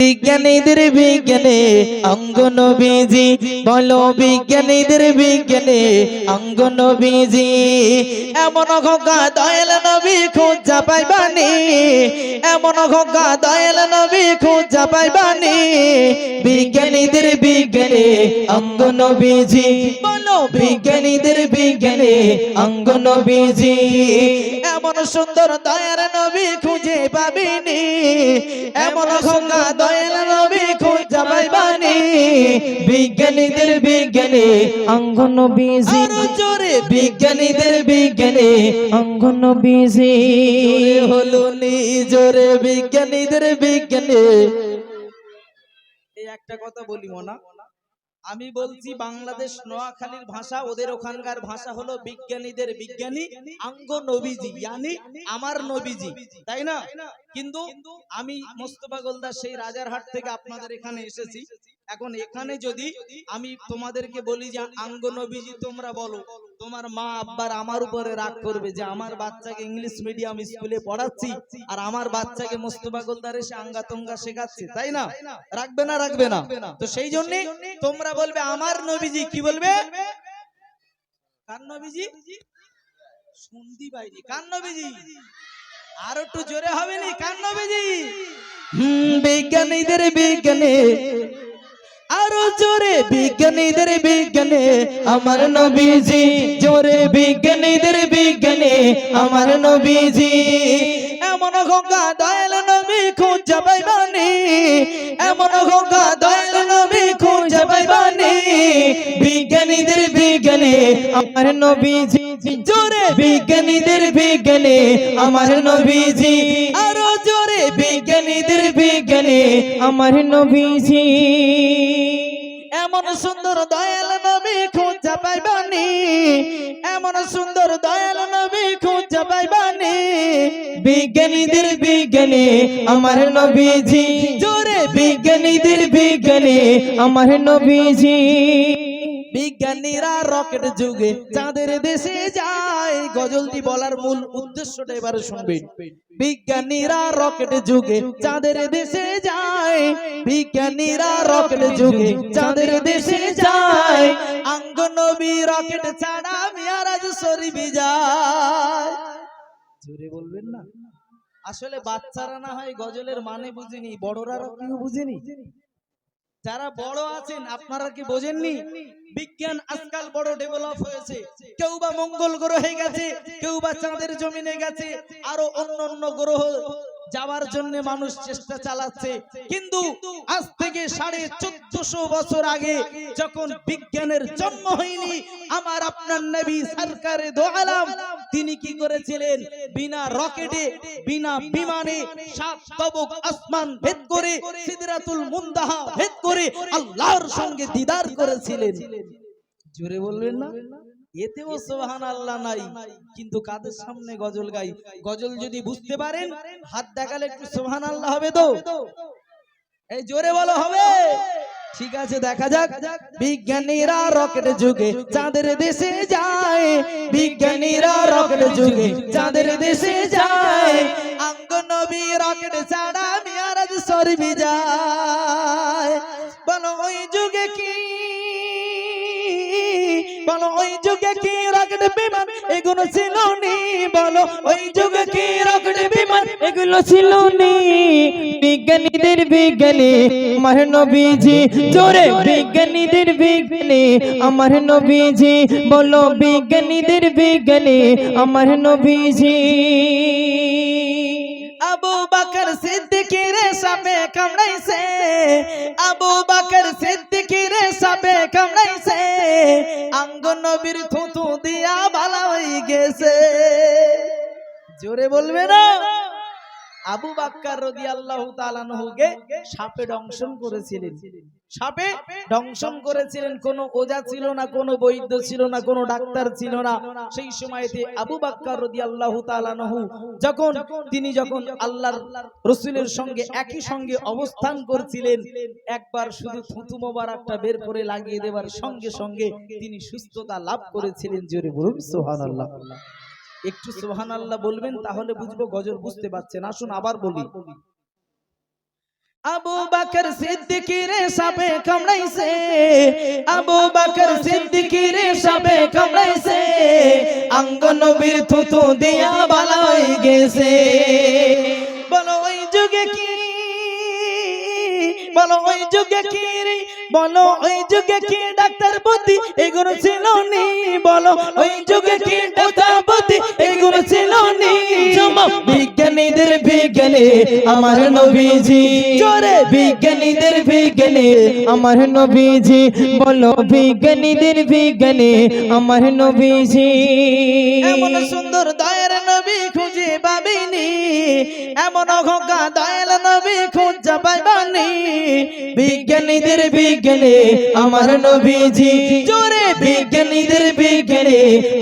বিজ্ঞানীদের বিজ্ঞানে অঙ্গন বীজি বলো বিজ্ঞানীদের বিজ্ঞানে অঙ্গন বীজি এমন খোকা দয়াল নবী খোঁজা পাইবানি, এমন খোকা দয়াল নবী খোঁজা পাইবানি। বিজ্ঞানীদের বিজ্ঞানে অঙ্গন বীজি বলো। বিজ্ঞানীদের বিজ্ঞানে অঙ্গন বীজি এমন সুন্দর দয়ার নবী খুঁজে পাবিনি। এমন খোকা দয়াল নবী খুঁজে পাইবানি। বিজ্ঞানীদের বিজ্ঞানে অঙ্গন বীজি জোরে বিজ্ঞানীদের বিজ্ঞানে অঙ্গন বীজি হলো নি জোরে বিজ্ঞানীদের বিজ্ঞানে। একটা কথা বলি মোনা। আমি বলছি বাংলাদেশ নোয়াখালীর ভাষা ওদের ওখানকার ভাষা হলো বিজ্ঞানীদের বিজ্ঞানী আঙ্গ নবীজি ইয়ানি আমার নবীজি তাই না? কিন্তু আমি মোস্তফা গোলদার সেই রাজারহাট থেকে আপনাদের এখানে এসেছি। এখন এখানে যদি আমি তোমাদেরকে বলি যে আঙ্গ নবীজি তোমরা বলো তোমার মা আব্বার আমার উপরে রাগ করবে যে আমার বাচ্চাকে ইংলিশ মিডিয়াম স্কুলে পড়াচ্ছি আর আমার বাচ্চাকে মোস্তফা গোলদার এসে আঙ্গা তঙ্গা শেখাচ্ছে তাই না? রাখবে না রাখবে না। তো সেই জন্য তোমরা বলবে আমার নবীজি কি বলবে? কার নবীজি? শুনতি পাইনি। কার নবীজি? আর একটু জোরে হবে নি কার নবীজি? হুম, বিজ্ঞানীদের বিজ্ঞানে জোরে বিজ্ঞানীদের বিজ্ঞানে, আমার নবীজি, জোরে বিজ্ঞানীদের বিজ্ঞানে, আমার নবীজি। এমন গঙ্গা দয়াল নবী খুঁজে পাইবানি এমন গঙ্গা দয়াল নবী খুঁজে পাইবানি বিজ্ঞানীদের বিজ্ঞানে, আমার নবীজি, জোরে বিজ্ঞানীদের বিজ্ঞানে, আমার নবীজি। আরও জোরে বিজ্ঞানীদের বিজ্ঞানে, আমার নবীজি। এমন সুন্দর দয়াল নবী খুঁজে পাইবানি, এমন সুন্দর দয়াল নবী খুঁজে পাইবানি। বিজ্ঞানীদের বিজ্ঞানী আমার নবীজি, জোরে বিজ্ঞানীদের বিজ্ঞানী আমার নবীজি। বিজ্ঞানীরা রকেট যুগে চাঁদের দেশে যায়। গজলটি বলার মূল উদ্দেশ্যটা এবারে শুনবেন বিজ্ঞানীরা রকেট যুগে চাঁদের দেশে যায়। বিজ্ঞানীরা রকেট যুগে চাঁদের দেশে যায়। আঙ্গ নবী রকেট ছাড়া মিয়ারাজ শরীফ যায়। জোরে বলবেন না? আসলে বাচ্চারা না হয় গজলের মানে বুঝেনি, বড়রা কেউ বুঝেনি? যারা বড় আছেন আপনারা কি বোঝেননি? বিজ্ঞান আজকাল বড় ডেভেলপ হয়েছে। কেউ বা মঙ্গল গ্রহে গেছে কেউ বা চাঁদের জমিনে গেছে আরও অন্য অন্য গ্রহ যাওয়ার জন্য মানুষ চেষ্টা চালাচ্ছে। কিন্তু আজ থেকে সাড়ে চোদ্দশো বছর আগে যখন বিজ্ঞানের জন্ম হয়নি আমার আপনার নবী সরকারে দোয়ালাম তিনি কি করেছিলেন? বিনা রকেটে বিনা বিমানে সাত তবক আসমান ভেদ করে সিদরাতুল মুন্দাহা ভেদ করে আল্লাহর সঙ্গে দিদার করেছিলেন। জোরে বলবেন না? এতেও সোহান আল্লাহ নাই। কিন্তু কাদের সামনে গজল গাই? গজল যদি বুঝতে পারেন হাত দেখালে একটু সোহান আল্লাহ হবে তো? এই জোরে বলো হবে? ঠিক আছে দেখা যাক। বিজ্ঞানীরা রকেট যুগে চাঁদের দেশে যায়। বিজ্ঞানীরা রকেট যুগে চাঁদের দেশে যায়। আঙ্গ নবী রকেট ছাড়া মিয়ারাজ সরবি যায় বলো, ওই যুগে কি রকেট বিমান? এগুলো ছিল নি? বলো, ওই যুগে কি রকেট বিমান? এগুলো ছিল নি? বিজ্ঞানীদের বিজ্ঞানী, আমার নবীজি। জোরে, বিজ্ঞানীদের বিজ্ঞানী, আমার নবীজি। বলো, বিজ্ঞানীদের বিজ্ঞানী, আমার নবীজি। আবু বকর সিদ্দিকের সাপে কামড়াইছে। আবু বকর সিদ্দিকের সাপে কামড়াইছে। আঙ্গ নবীর থুতু দিয়া ভালো হয়ে গেছে। জোরে বলবে না? আবু বাক্কার রদি আল্লাহ তালানহুকে সাপে দংশন করেছিলেন। সাপে দংশন করেছিলেন, কোন ওজা ছিল না, কোন বৈদ্য ছিল না, কোন ডাক্তার ছিল না। সেই সময়তে আবু বাক্কার রদি আল্লাহ তালানহু যখন, তিনি যখন আল্লাহর রসুলের সঙ্গে একই সঙ্গে অবস্থান করছিলেন, একবার শুধু থুতু মোবারকটা বের করে লাগিয়ে দেওয়ার সঙ্গে সঙ্গে তিনি সুস্থতা লাভ করেছিলেন। জোরে বলুন সোহান আল্লাহ একটু সোহান আল্লাহ বলবেন, তাহলে বুঝব গজল বুঝতে পারছেন আসুন আবার বলি। আবু বাকর সিদ্দিকির সাপে কামড়াইছে। আবু বাকর সিদ্দিকির সাপে কামড়াইছে। অঙ্গ নবীর থুতু দিয়া বালা হয়ে গেছে। বলো, ওই যুগে কি? বলো, ওই যুগে কি রে? বলো, ওই যুগে কি ডাক্তার বুদ্ধি এগুলো ছিল নি? বলো, ওই যুগে কি বিজ্ঞানে, আমার নবীজি। জোরে বিজ্ঞানীদের বিজ্ঞানে, আমার নবীজি। বলো বিজ্ঞানীদের বিজ্ঞানে, আমার নবীজি। এমন সুন্দর দয়ার নবী খুঁজে পাবিনি। এমন ঘোকা দয়াল নবী খুঁজে পাইবানি। বিজ্ঞানীদের বিজ্ঞানে, আমার নবীজি। জোরে বিজ্ঞানীদের বিজ্ঞানে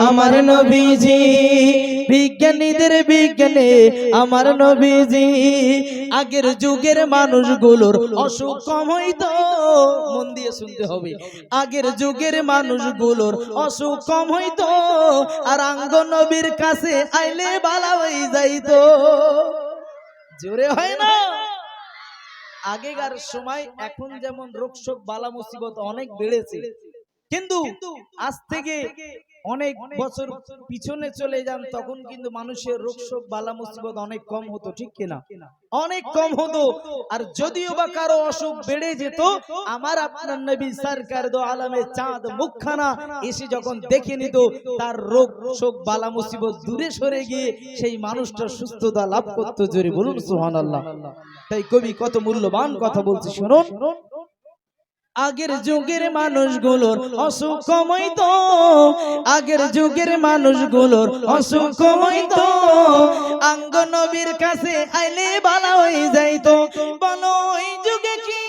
আমার নবীজি, বিজ্ঞানীদের বিজ্ঞানে আমার নবীজি। আগের যুগের মানুষগুলোর অসুখ কম হইতো, মন দিয়ে শুনতে হবে। আগের যুগের মানুষগুলোর অসুখ কম হইতো, আর আঙ্গ নবীর কাছে আইলে বালা হয়ে যাইতো। জোরে হয় না? আগেকার সময় এখন যেমন রোগ শোক, বালা মুসিবত অনেক বেড়েছে। কিন্তু আজ থেকে অনেক বছর পিছনে চলে যান তখন কিন্তু মানুষের রোগ শোক বালা মুসিবত অনেক কম হতো ঠিক কিনা? অনেক কম হতো। আর যদিও বা কারও অসুখ বেড়ে যেত আমার আপনার নবী সরকার দো আলমে চাঁদ মুখখানা এসে যখন দেখে নিত তার রোগ শোক বালা মুসিবত দূরে সরে গিয়ে সেই মানুষটা সুস্থতা লাভ করতো জোরে বলুন সুবহানাল্লাহ। তাই কবি কত মূল্যবান কথা বলছে শুনুন আগের যুগের মানুষগুলোর অসুখ কমাইতো আগের যুগের মানুষগুলোর অসুখ কমাইতো আঙ্গ নবীর কাছে আইলে বালা হয়ে যাইতো। বলো ওই যুগে কি?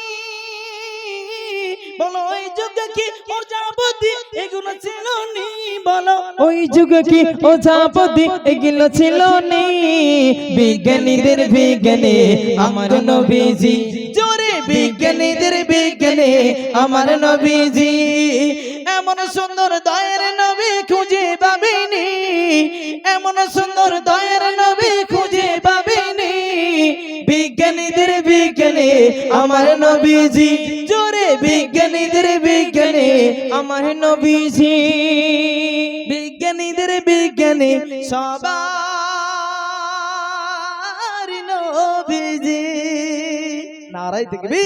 বলো ওই যুগে কি প্রজাপতি এগুলো ছিল নি? বলো ওই যুগে কি ওঝাপতি এগুলো ছিল নেই বিজ্ঞানীদের বিজ্ঞানে আমার নবীজি জোরে বিজ্ঞানীদের বিজ্ঞানে আমার নবীজি, এমন সুন্দর দয়ের নবী খুঁজে পাবিনি, এমন সুন্দর দয়ের নবী খুঁজে পাবিনি। বিজ্ঞানীদের বিজ্ঞানে আমার নবীজি, জোরে বিজ্ঞানীদের বিজ্ঞানে আমার নবীজি। বিজ্ঞানীদের বিজ্ঞানী সবার নবীজি। নারাই দেখবি